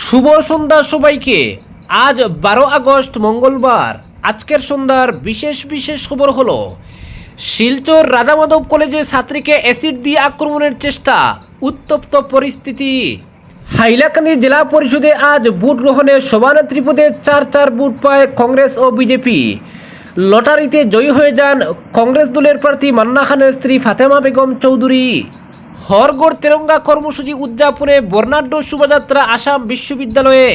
শুভ সন্ধ্যা সবাইকে। আজ বারো আগস্ট মঙ্গলবার। আজকের সন্ধ্যার বিশেষ বিশেষ খবর হলো, শিলচর রাধামাধব কলেজে ছাত্রীকে অ্যাসিড দিয়ে আক্রমণের চেষ্টা, উত্তপ্ত পরিস্থিতি। হাইলাকান্দি জেলা পরিষদে আজ ভোট গ্রহণে সভানেত্রী পদে চার চার ভোট পায় কংগ্রেস ও বিজেপি। লটারিতে জয়ী হয়ে যান কংগ্রেস দলের প্রার্থী মান্না খানের স্ত্রী ফাতেমা বেগম চৌধুরী। হরগড় তেরঙ্গা কর্মসূচি উদযাপনে বর্ণাঢ্য শোভাযাত্রা আসাম বিশ্ববিদ্যালয়ে।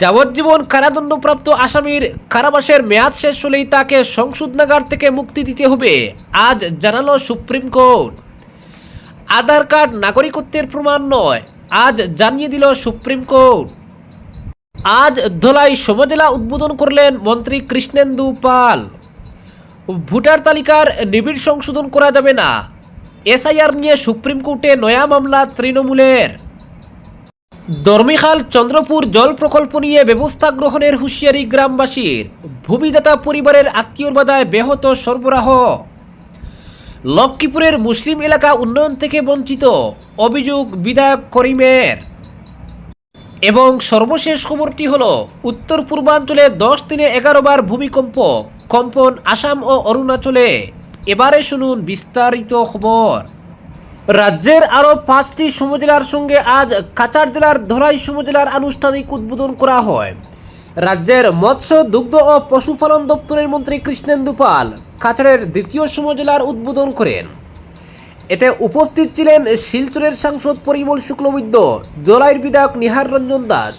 যাবজ্জীবন কারাদণ্ডপ্রাপ্ত আসামির কারাবাসের মেয়াদ শেষ হলেই তাকে সংশোধনাগার থেকে মুক্তি দিতে হবে, আজ জানালো সুপ্রিম কোর্ট। আধার কার্ড নাগরিকত্বের প্রমাণ নয়, আজ জানিয়ে দিল সুপ্রিম কোর্ট। আজ ধলাই সমজেলা উদ্বোধন করলেন মন্ত্রী কৃষ্ণেন্দু পাল। ভোটার তালিকার নিবিড় সংশোধন করা যাবে না এসআইআর নিয়ে সুপ্রিম কোর্টে নয়া মামলা তৃণমূলের। দর্মিখাল, চন্দ্রপুর জল প্রকল্প নিয়ে ব্যবস্থা গ্রহণের হুঁশিয়ারি গ্রামবাসীর। ভূমিদাতা পরিবারের আত্মীয়র বাধায় ব্যাহত সরবরাহ। লক্ষ্মীপুরের মুসলিম এলাকা উন্নয়ন থেকে বঞ্চিত, অভিযোগ বিধায়ক করিমের। এবং সর্বশেষ খবরটি হল, উত্তর পূর্বাঞ্চলে দশ দিনে এগারো বার ভূমিকম্প, কম্পন আসাম ও অরুণাচলে। এবারে শুনুন বিস্তারিত খবর। রাজ্যের আরও পাঁচটি সমজেলার সঙ্গে আজ কাচার জেলার ধলাই সমজেলার আনুষ্ঠানিক উদ্বোধন করা হয়। রাজ্যের মৎস্য, দুগ্ধ ও পশুপালন দপ্তরের মন্ত্রী কৃষ্ণেন্দু পাল কাছাড়ের দ্বিতীয় সমজেলার উদ্বোধন করেন। এতে উপস্থিত ছিলেন শিলচরের সাংসদ পরিমল শুক্লবৈদ্য দোলাইয়ের বিধায়ক নিহার রঞ্জন দাস,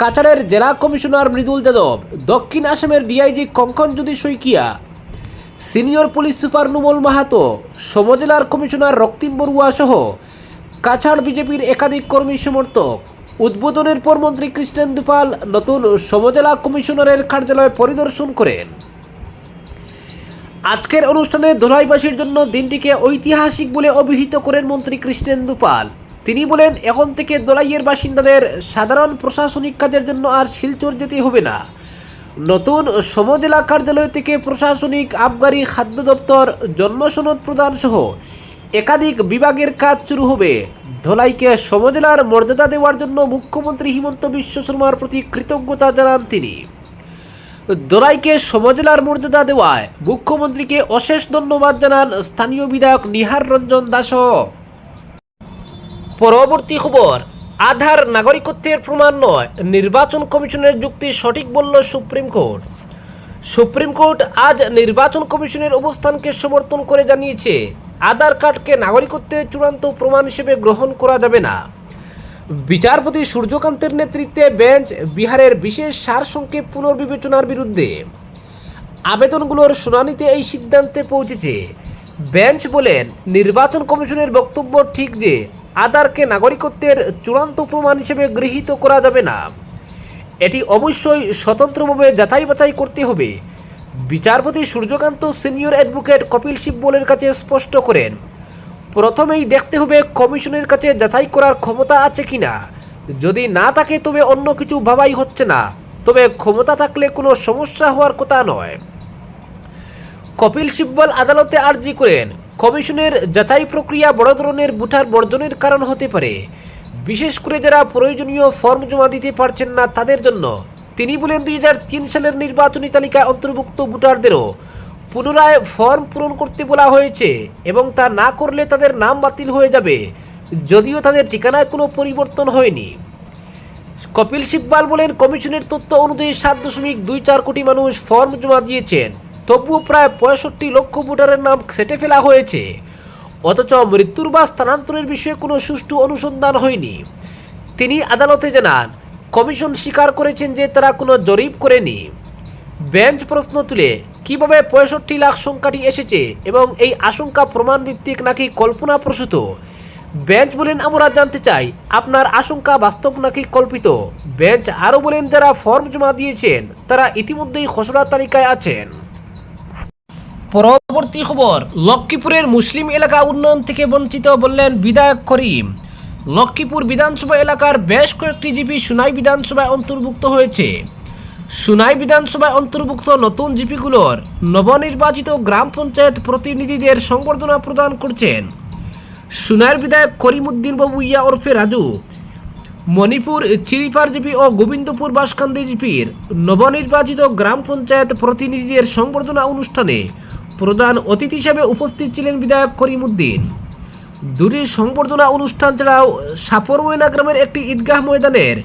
কাছাড়ের জেলা কমিশনার মৃদুল যাদব, দক্ষিণ আসামের D I G Kankan Jyoti Saikia senior police super Numal Mahato, সমজেলার commissioner Raktim Barua সহ কাছাড় বিজেপির একাধিক কর্মী সমর্থক। উদ্বোধনের পর মন্ত্রী কৃষ্ণেন্দু পাল নতুন সমজেলা কমিশনারের কার্যালয় পরিদর্শন করেন। আজকের অনুষ্ঠানে ধোলাইবাসীর জন্য দিনটিকে ঐতিহাসিক বলে অভিহিত করেন মন্ত্রী কৃষ্ণেন্দু পাল তিনি বলেন, এখন থেকে দোলাইয়ের বাসিন্দাদের সাধারণ প্রশাসনিক কাজের জন্য আর শিলচর যেতে হবে না। নতুন সমজেলা কার্যালয় থেকে প্রশাসনিক আবগারি খাদ্য দপ্তর জন্মসনদ প্রদান সহ একাধিক বিভাগের কাজ শুরু হবে। ধলাইকে সমজেলার মর্যাদা দেওয়ার জন্য মুখ্যমন্ত্রী হিমন্ত বিশ্ব শর্মার প্রতি কৃতজ্ঞতা জানান তিনি। দোরাইকে সমজেলার মর্যাদা দেওয়ায় মুখ্যমন্ত্রীকে অশেষ ধন্যবাদ জানান স্থানীয় বিধায়ক নিহার রঞ্জন দাস পরবর্তী খবর আধার নাগরিকত্বের প্রমাণ নয়, নির্বাচন কমিশনের যুক্তি সঠিক বলল সুপ্রিম কোর্ট। সুপ্রিম কোর্ট আজ নির্বাচন কমিশনের অবস্থানকে সমর্থন করে জানিয়েছে, আধার কার্ডকে নাগরিকত্বের চূড়ান্ত প্রমাণ হিসেবে গ্রহণ করা যাবে না। বিচারপতি সূর্যকান্তের নেতৃত্বে বেঞ্চ বিহারের বিশেষ সার সংক্ষেপ পুনর্বিবেচনার বিরুদ্ধে। আবেদনগুলোর শুনানিতে এই সিদ্ধান্তে পৌঁছেছে। বেঞ্চ বলেন, নির্বাচন কমিশনের বক্তব্য ঠিক যে আধারকে নাগরিকত্বের চূড়ান্ত প্রমাণ হিসেবে গৃহীত করা যাবে না। এটি অবশ্যই স্বতন্ত্রভাবে যাচাই বাছাই করতে হবে। বিচারপতি সূর্যকান্ত সিনিয়র অ্যাডভোকেট কপিল সিব্বলের কাছে স্পষ্ট করেন, প্রথমেই দেখতে হবে কমিশনের কাছে যাচাই করার ক্ষমতা আছে কিনা যদি না থাকে, তবে অন্য কিছু ভাবাই হচ্ছে না। তবে ক্ষমতা থাকলে কোনো সমস্যা হওয়ার কথা নয়। কপিল সিব্বল আদালতে আর্জি করেন কমিশনের যাচাই প্রক্রিয়া বড় ধরনের ভোটার বর্জনের কারণ হতে পারে। বিশেষ করে যারা প্রয়োজনীয় ফর্ম জমা দিতে পারছেন না তাদের জন্য। তিনি বলেন দুই হাজার তিন সালের নির্বাচনী তালিকায় অন্তর্ভুক্ত ভোটারদেরও পুনরায় ফর্ম পূরণ করতে বলা হয়েছে এবং তা না করলে তাদের নাম বাতিল হয়ে যাবে। যদিও তাদের ঠিকানায় কোনো পরিবর্তন হয়নি। কপিল সিব্বাল বলেন, কমিশনের তথ্য অনুযায়ী সাত দশমিক দুই চার কোটি মানুষ ফর্ম জমা দিয়েছেন। তবুও প্রায় পঁয়ষট্টি লক্ষ ভোটারের নাম সেটে ফেলা হয়েছে। অথচ মৃত্যুর বা স্থানান্তরের বিষয়ে কোনো সুষ্ঠু অনুসন্ধান হয়নি। তিনি আদালতে জানান, কমিশন স্বীকার করেছেন যে তারা কোনো জরিপ করেনি। বেঞ্চ প্রশ্ন তুলে, কীভাবে পঁয়ষট্টি লাখ সংখ্যাটি এসেছে এবং এই আশঙ্কা প্রমাণ ভিত্তিক নাকি কল্পনাপ্রসূত? বেঞ্চ বলেন, আমরা জানতে চাই, আপনার আশঙ্কা বাস্তব নাকি কল্পিত? বেঞ্চ আরও বলেন, যারা ফর্ম জমা দিয়েছেন, তারা ইতিমধ্যেই খসড়া তালিকায় আছেন। পরবর্তী খবর, লক্ষ্মীপুরের মুসলিম এলাকা উন্নয়ন থেকে বঞ্চিত বললেন বিধায়ক করিম। লক্ষ্মীপুর বিধানসভা এলাকার বেশ কয়েকটি জিপি সুনাই বিধানসভায় অন্তর্ভুক্ত হয়েছে। সুনাই বিধানসভায় অন্তর্ভুক্ত নতুন জিপিগুলোর নবনির্বাচিত গ্রাম পঞ্চায়েত প্রতিনিধিদের সংবর্ধনা প্রদান করছেন সুনাইয়ের বিধায়ক করিমউদ্দিন বাবু ইয়া ওরফে রাজু। মণিপুর চিরিপার জিপি ও গোবিন্দপুর বাসকান্দি জিপির নবনির্বাচিত গ্রাম পঞ্চায়েত প্রতিনিধিদের সংবর্ধনা অনুষ্ঠানে প্রধান অতিথি হিসেবে উপস্থিত ছিলেন বিধায়ক করিমউদ্দিন। দুটি সংবর্ধনা অনুষ্ঠান ছাড়াও সাপরময়না গ্রামের একটি ঈদগাহ ময়দানের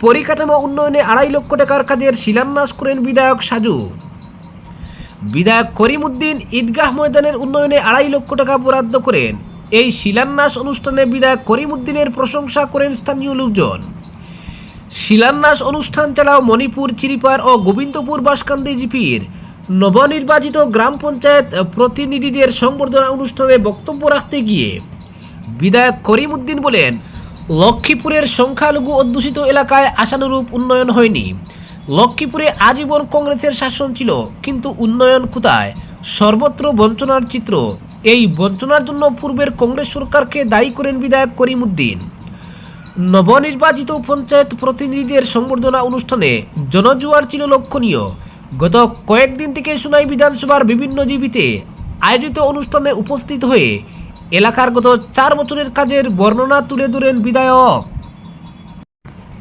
পরিকাঠামো উন্নয়নে আড়াই লক্ষ টাকার কাজের শিলান্যাস করেন বিধায়ক সাজু। বিধায়ক করিমউদ্দিন ঈদগাহ ময়দানের উন্নয়নে আড়াই লক্ষ টাকা বরাদ্দ করেন। এই শিলান্যাস অনুষ্ঠানে বিধায়ক করিমউদ্দিনের প্রশংসা করেন স্থানীয় লোকজন। শিলান্যাস অনুষ্ঠান ছাড়াও মণিপুর চিরিপার ও গোবিন্দপুর বাসকান্দি জিপির নবনির্বাচিত গ্রাম পঞ্চায়েত প্রতিনিধিদের সংবর্ধনা অনুষ্ঠানে বক্তব্য রাখতে গিয়ে বিধায়ক করিমউদ্দিন বলেন, লক্ষ্মীপুরের সংখ্যালঘু অধ্যুষিত এলাকায় আশানুরূপ উন্নয়ন হয়নি। লক্ষ্মীপুরে আজীবন কংগ্রেসের শাসন ছিল, কিন্তু উন্নয়ন কোথায় সর্বত্র বঞ্চনার চিত্র। এই বঞ্চনার জন্য পূর্বের কংগ্রেস সরকারকে দায়ী করেন বিধায়ক করিমউদ্দিন নবনির্বাচিত পঞ্চায়েত প্রতিনিধিদের সংবর্ধনা অনুষ্ঠানে জনজোয়ার ছিল লক্ষণীয়। গত কয়েকদিন থেকে সোনাই বিধানসভার বিভিন্ন জীবিতে আয়োজিত অনুষ্ঠানে উপস্থিত হয়ে এলাকার গত চার বছরের কাজের বর্ণনা তুলে ধরেন বিধায়ক।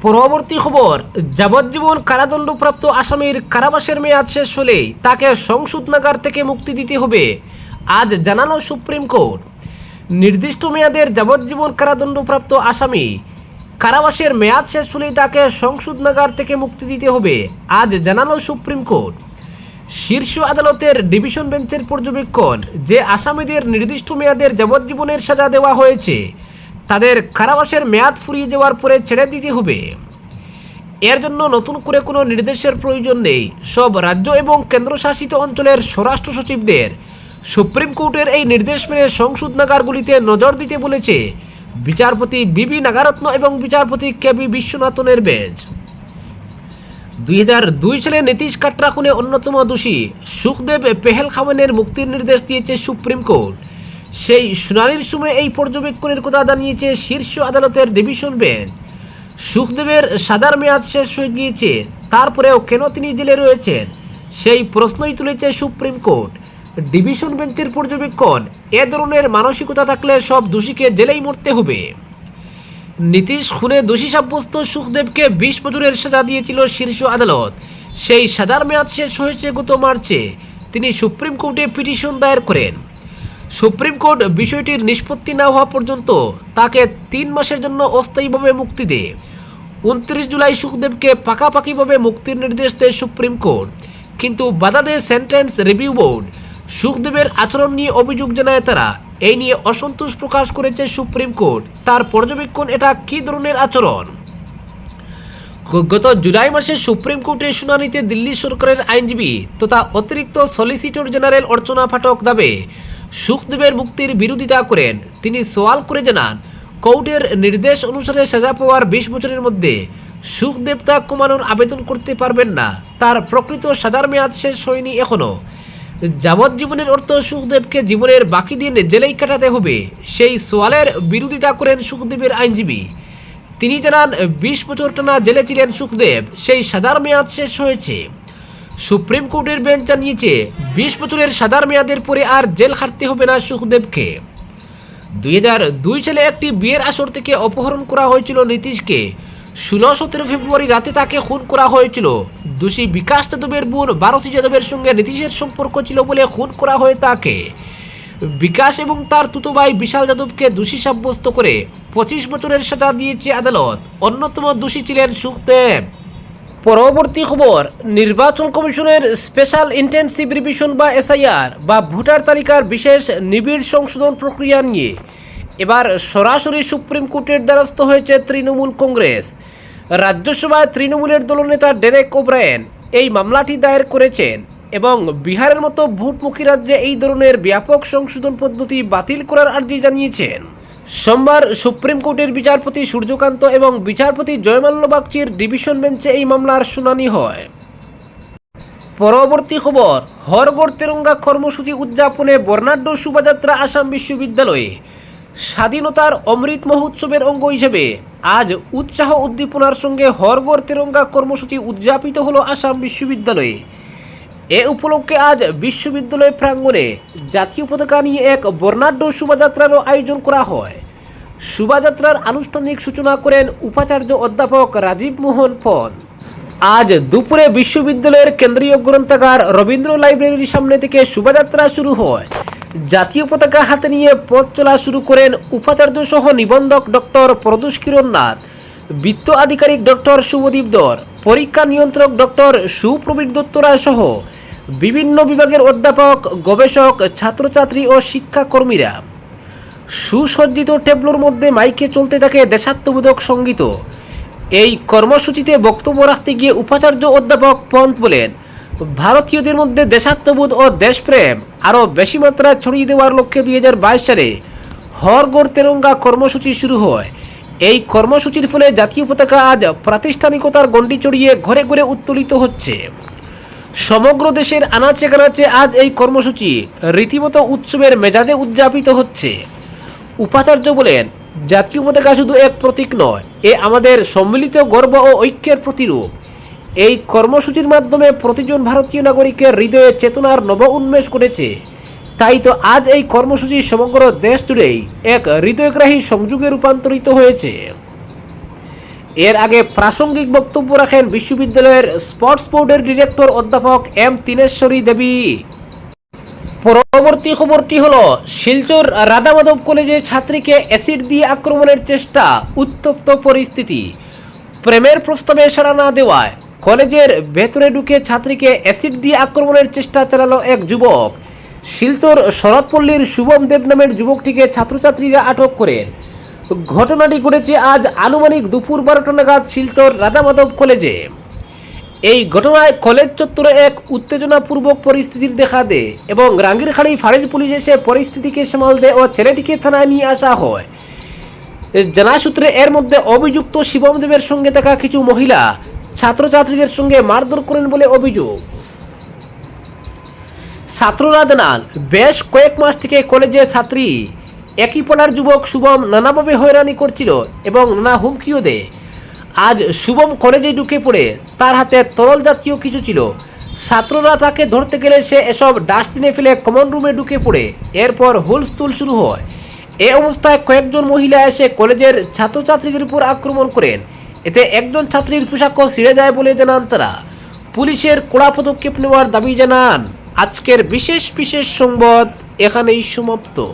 পরবর্তী খবর, যাবজ্জীবন কারাদণ্ডপ্রাপ্ত আসামির কারাবাসের মেয়াদ শেষ হলেই তাকে সংসদ নাগার থেকে মুক্তি দিতে হবে, আজ জানালো সুপ্রিম কোর্ট। নির্দিষ্ট মেয়াদের যাবজ্জীবন কারাদণ্ডপ্রাপ্ত আসামি কারাবাসের মেয়াদ শেষ হলেই তাকে সংসদ নাগার থেকে মুক্তি দিতে হবে, আজ জানালো সুপ্রিম কোর্ট। শীর্ষ আদালতের ডিভিশন বেঞ্চের পর্যবেক্ষণ, যে আসামিদের নির্দিষ্ট মেয়াদের যাবজ্জীবনের সাজা দেওয়া হয়েছে, তাদের কারাবাসের মেয়াদ ফুরিয়ে যাওয়ার পরে ছেড়ে দিতে হবে। এর জন্য নতুন করে কোনো নির্দেশের প্রয়োজন নেই। সব রাজ্য এবং কেন্দ্রশাসিত অঞ্চলের স্বরাষ্ট্র সচিবদের সুপ্রিম কোর্টের এই নির্দেশ মেনে সংসদ নাগারগুলিতে নজর দিতে বলেছে বিচারপতি বিবি নাগারত্ন এবং বিচারপতি কে বি বিশ্বনাথনের বেঞ্চ। দুই সালে নীতিশ কাটরা খুনে অন্যতম দোষী সুখদেব পেহেল খাওয়ানের মুক্তির নির্দেশ দিয়েছে সুপ্রিম কোর্ট। সেই শুনানির সময় এই পর্যবেক্ষণের কথা জানিয়েছে শীর্ষ আদালতের ডিভিশন বেঞ্চ। সুখদেবের সাদার মেয়াদ শেষ হয়ে গিয়েছে, তারপরেও কেন তিনি জেলে রয়েছেন, সেই প্রশ্নই তুলেছে সুপ্রিম কোর্ট। ডিভিশন বেঞ্চের পর্যবেক্ষণ এ ধরনের মানসিকতা থাকলে সব দোষীকে জেলেই মরতে হবে। নীতিশ খুনে দোষী সাব্যস্ত সুখদেবকে বিশ বছরের সাজা দিয়েছিল শীর্ষ আদালত। সেই সাজার মেয়াদ শেষ হয়েছে গত মার্চে। তিনি সুপ্রিম কোর্টে পিটিশন দায়ের করেন। সুপ্রিম কোর্ট বিষয়টির নিষ্পত্তি না হওয়া পর্যন্ত তাকে তিন মাসের জন্য অস্থায়ীভাবে মুক্তি দেয় উনত্রিশ জুলাই সুখদেবকে পাকাপাকিভাবে মুক্তির নির্দেশ দেয় সুপ্রিম কোর্ট। কিন্তু বাধা দেয় সেন্টেন্স রিভিউ বোর্ড। সুখদেবের আচরণ নিয়ে অভিযোগ জানায় তারা। এই নিয়ে অসন্তোষ প্রকাশ করেছে সুপ্রিম কোর্ট। তার পর্যবেক্ষণ এটা কী ধরনের আচরণ? গত জুলাই মাসে সুপ্রিম কোর্টের শুনানিতে দিল্লি সরকারের আইনজীবী তথা অতিরিক্ত সলিসিটর জেনারেল অর্চনা ফাটক দাবে, সুখদেবের মুক্তির বিরোধিতা করেন। তিনি সওয়াল করে জানান, কোর্টের নির্দেশ অনুসারে সাজা পাওয়ার বিশ বছরের মধ্যে সুখদেব তা কমানোর আবেদন করতে পারবেন না। তার প্রকৃত সাজার মেয়াদ শেষ হয়নি এখনও যাবজ্জীবনের অর্থ সুখদেবকে জীবনের বাকি দিন জেলেই কাটাতে হবে। সেই সোয়ালের বিরোধিতা করেন সুখদেবের আইনজীবী। তিনি জানান, বিশ বছর টানা জেলে ছিলেন সুখদেব, সেই সাজার মেয়াদ শেষ হয়েছে। সুপ্রিম কোর্টের বেঞ্চ জানিয়েছে, বিশ বছরের সাজার মেয়াদের পরে আর জেল খাটতে হবে না সুখদেবকে। দুই হাজার দুই সালে একটি বিয়ের আসর থেকে অপহরণ করা হয়েছিল নীতিশকে। ষোলো সতেরো ফেব্রুয়ারি রাতে তাকে খুন করা হয়েছিল। দোষী বিকাশ যাদবের বোন ভারতী যাদবের সঙ্গে নীতিশের সম্পর্ক ছিল বলে খুন করা হয় তাকে। বিকাশ এবং তার তুতো ভাই বিশাল যাদবকে দোষী সাব্যস্ত করে পঁচিশ বছরের সাজা দিয়েছে আদালত। অন্যতম দোষী ছিলেন সুখদেব। পরবর্তী খবর, নির্বাচন কমিশনের স্পেশাল ইন্টেন্সিভ রিভিশন বা এসআইআর বা ভোটার তালিকার বিশেষ নিবিড় সংশোধন প্রক্রিয়া নিয়ে। এবার সরাসরি সুপ্রিম কোর্টের দ্বারস্থ হয়েছে তৃণমূল কংগ্রেস। রাজ্যসভায় তৃণমূলের দলনেতা ডেরেক ওব্রায়েন এই মামলাটি দায়ের করেছেন এবং বিহারের মতো ভোটমুখী রাজ্যে এই ধরনের ব্যাপক সংশোধন পদ্ধতি বাতিল করার আর্জি জানিয়েছেন। সোমবার সুপ্রিম কোর্টের বিচারপতি সূর্যকান্ত এবং বিচারপতি জয়মাল্য বাগচির ডিভিশন বেঞ্চে এই মামলার শুনানি হয়। পরবর্তী খবর, হরগড় তেরঙ্গা কর্মসূচি উদযাপনে বর্ণাঢ্য শোভাযাত্রা আসাম বিশ্ববিদ্যালয়ে। স্বাধীনতার অমৃত মহোৎসবের অঙ্গ হিসেবে আজ উৎসাহ উদ্দীপনার সঙ্গে হরগড় তেরঙ্গা কর্মসূচি উদযাপিত হলো আসাম বিশ্ববিদ্যালয়ে। এ উপলক্ষে আজ বিশ্ববিদ্যালয় প্রাঙ্গণে জাতীয় পতাকা নিয়ে এক বর্ণাঢ্য শোভাযাত্রারও আয়োজন করা হয়। শোভাযাত্রার আনুষ্ঠানিক সূচনা করেন উপাচার্য অধ্যাপক রাজীব মোহন পন আজ দুপুরে বিশ্ববিদ্যালয়ের কেন্দ্রীয় গ্রন্থাগার রবীন্দ্র লাইব্রেরির সামনে থেকে শোভাযাত্রা শুরু হয়। জাতীয় পতাকা হাতে নিয়ে পথ চলা শুরু করেন উপাচার্য সহ নিবন্ধক ডক্টর প্রদোষ কিরণ নাথ, বিত্ত আধিকারিক ডক্টর শুভদীপ দর পরীক্ষা নিয়ন্ত্রক ডক্টর সুপ্রবীর দত্তরায় সহ বিভিন্ন বিভাগের অধ্যাপক, গবেষক, ছাত্রছাত্রী ও শিক্ষাকর্মীরা। সুসজ্জিত টেবলোর মধ্যে মাইকে চলতে থাকে দেশাত্মবোধক সংগীত এই কর্মসূচিতে বক্তব্য রাখতে গিয়ে উপাচার্য অধ্যাপক পন্ত বলেন, ভারতীয়দের মধ্যে দেশাত্মবোধ ও দেশপ্রেম আরও বেশি মাত্রায় ছড়িয়ে দেওয়ার লক্ষ্যে দুই হাজার বাইশ সালে হরগড় তেরঙ্গা কর্মসূচি শুরু হয়। এই কর্মসূচির ফলে জাতীয় পতাকা আজ প্রাতিষ্ঠানিকতার গণ্ডি চড়িয়ে ঘরে ঘরে উত্তোলিত হচ্ছে। সমগ্র দেশের আনাচে কানাচে আজ এই কর্মসূচি রীতিমতো উৎসবের মেজাজে উদযাপিত হচ্ছে। উপাচার্য বলেন জাতীয় পতাকা শুধু এক প্রতীক নয়, এ আমাদের সম্মিলিত গর্ব ও ঐক্যের প্রতিরূপ। এই কর্মসূচির মাধ্যমে প্রতিজন ভারতীয় নাগরিকের হৃদয়ে চেতনার নব উন্মেষ করেছে তাই তো আজ এই কর্মসূচি সমগ্র দেশ জুড়েই এক হৃদয়গ্রাহী সংযোগে রূপান্তরিত হয়েছে। এর আগে প্রাসঙ্গিক বক্তব্য রাখেন বিশ্ববিদ্যালয়ের স্পোর্টস বোর্ডের ডিরেক্টর অধ্যাপক এম তিনেশ্বরী দেবী। পরবর্তী খবরটি হল, শিলচর রাধামাধব কলেজে ছাত্রীকে অ্যাসিড দিয়ে আক্রমণের চেষ্টা, উত্তপ্ত পরিস্থিতি। প্রেমের প্রস্তাবে সাড়া না দেওয়ায় কলেজের ভেতরে ঢুকে ছাত্রীকে অ্যাসিড দিয়ে আক্রমণের চেষ্টা চালালো এক যুবক। শিলচর শরৎপল্লীর শুভম দেব নামের যুবকটিকে ছাত্রছাত্রীরা আটক করেন ঘটনাটি ঘটেছে আজ আনুমানিক দুপুর বারোটা নাগাদ শিলচর রাধামাধব কলেজে। এই ঘটনায় কলেজ চত্বরে এক উত্তেজনাপূর্বক পরিস্থিতির দেখা দেয় এবং রাঙ্গিরখাড়ি ফাঁড়ির পুলিশ এসে পরিস্থিতিকে সামাল দেয় ও ছেলেটিকে থানায় নিয়ে আসা হয়। জানা সূত্রে এর মধ্যে অভিযুক্ত শিবম দেবের সঙ্গে থাকা কিছু মহিলা ছাত্রছাত্রীদের সঙ্গে মারধর করেন বলে অভিযোগ। ছাত্ররা জানান বেশ কয়েক মাস থেকে কলেজের ছাত্রী, একই পাড়ার যুবক শুভম নানাভাবে হয়রানি করছিল এবং নানা হুমকিও দেয়। আজ শুভম কলেজে ঢুকে পড়ে। তার হাতে তরল জাতীয় কিছু ছিল। ছাত্ররা তাকে ধরতে গেলে সে এসব ডাস্টবিনে ফেলে কমন রুমে ঢুকে পড়ে। এরপর হুলস্থুল শুরু হয়। এ অবস্থায় কয়েকজন মহিলা এসে কলেজের ছাত্রছাত্রীদের উপর আক্রমণ করেন। এতে একজন ছাত্রীর পোশাকও ছিঁড়ে যায় বলে জানান তারা। পুলিশের কড়া পদক্ষেপ নেওয়ার দাবি জানান। আজকের বিশেষ বিশেষ সংবাদ এখানেই সমাপ্ত।